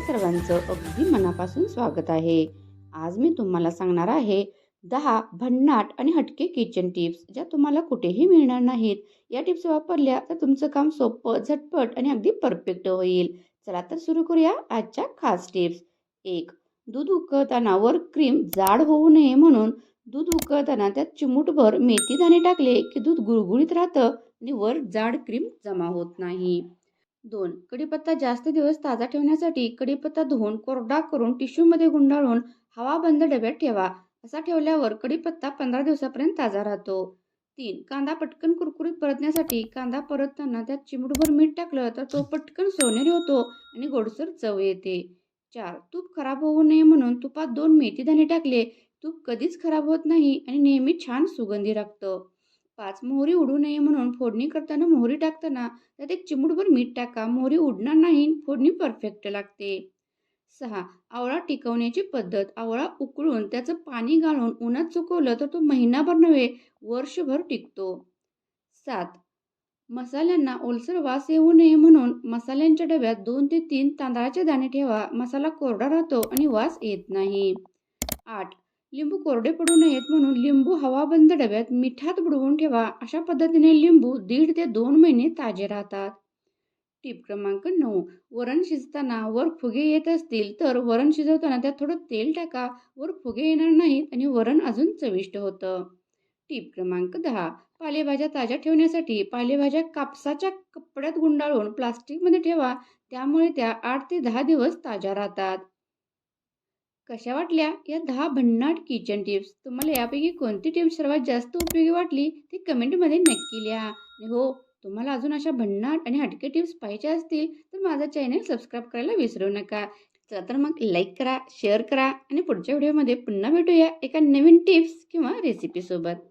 सर्वांचं अगदी मनापासून स्वागत आहे. आज मी तुम्हाला सांगणार आहे दहा भन्नाट आणि हटके किचन टिप्स ज्या तुम्हाला कुठेही मिळणार नाहीत. या टिप्स वापरल्या तर तुमचं काम सोपं झटपट आणि अगदी परफेक्ट होईल. चला तर सुरू करूया आजच्या खास टिप्स एक दूध उकळताना वर क्रीम जाड होऊ नये म्हणून दूध उकळताना त्यात चिमूटभर मेथी दाणे टाकले की दूध गुळगुळीत राहतं आणि वर जाड क्रीम जमा होत नाही. दोन. कढीपत्ता जास्त दिवस ताजा ठेवण्यासाठी कढीपत्ता धुवून कोरडा करून टिश्यूमध्ये गुंडाळून हवा बंद डब्यात ठेवा. असा ठेवल्यावर कढीपत्ता पंधरा दिवसापर्यंत ताजा राहतो. तीन. कांदा पटकन कुरकुरीत परतण्यासाठी कांदा परतताना त्यात चिमूटभर मीठ टाकलं तर तो पटकन सोनेरी होतो आणि गोडसर चव येते. चार. तूप खराब होऊ नये म्हणून तुपात दोन मेथीदाणे टाकले. तूप कधीच खराब होत नाही आणि नेहमी छान सुगंधी राखतं पाच मोहरी उडू नये म्हणून फोडणी करताना मोहरी टाकताना त्यात एक चिमूटभर मीठ टाका. मोहरी उडणार नाही फोडणी परफेक्ट लागते. सहा आवळा टिकवण्याची पद्धत. आवळा उकळून त्याचं पाणी गाळून उन्हात सुकवलं तर तो महिनाभर नव्हे वर्षभर टिकतो. सात मसाल्यांना ओलसर वास येऊ नये म्हणून मसाल्यांच्या डब्यात दोन ते तीन तांदळाचे दाणे ठेवा. मसाला कोरडा राहतो आणि वास येत नाही. आठ लिंबू कोरडे पडू नयेत म्हणून लिंबू हवाबंद डब्यात मिठात बुडवून ठेवा. अशा पद्धतीने लिंबू दीड ते दोन महिने ताजे राहतात. टीप क्रमांक नऊ. वरण शिजताना वर फुगे येत असतील तर वरण शिजवताना त्यात थोडं तेल टाका. वर फुगे येणार नाहीत आणि वरण अजून चविष्ट होतं. टीप क्रमांक दहा. पालेभाज्या ताज्या ठेवण्यासाठी पालेभाज्या कापसाच्या कपड्यात गुंडाळून प्लास्टिकमध्ये ठेवा. त्यामुळे त्या आठ ते दहा दिवस ताज्या राहतात. कशा वाटल्या? या दहा भन्नाट किचन टिप्स तुम्हाला यापैकी कोणती टिप्स सर्वात जास्त उपयोगी वाटली ती कमेंटमध्ये नक्की लिहा. आणि हो तुम्हाला अजून अशा भन्नाट आणि हटके टिप्स पाहिजे असतील तर माझा चॅनल सबस्क्राईब करायला विसरू नका. चला तर मग लाईक करा शेअर करा आणि पुढच्या व्हिडिओमध्ये पुन्हा भेटूया एका नवीन टिप्स किंवा रेसिपीसोबत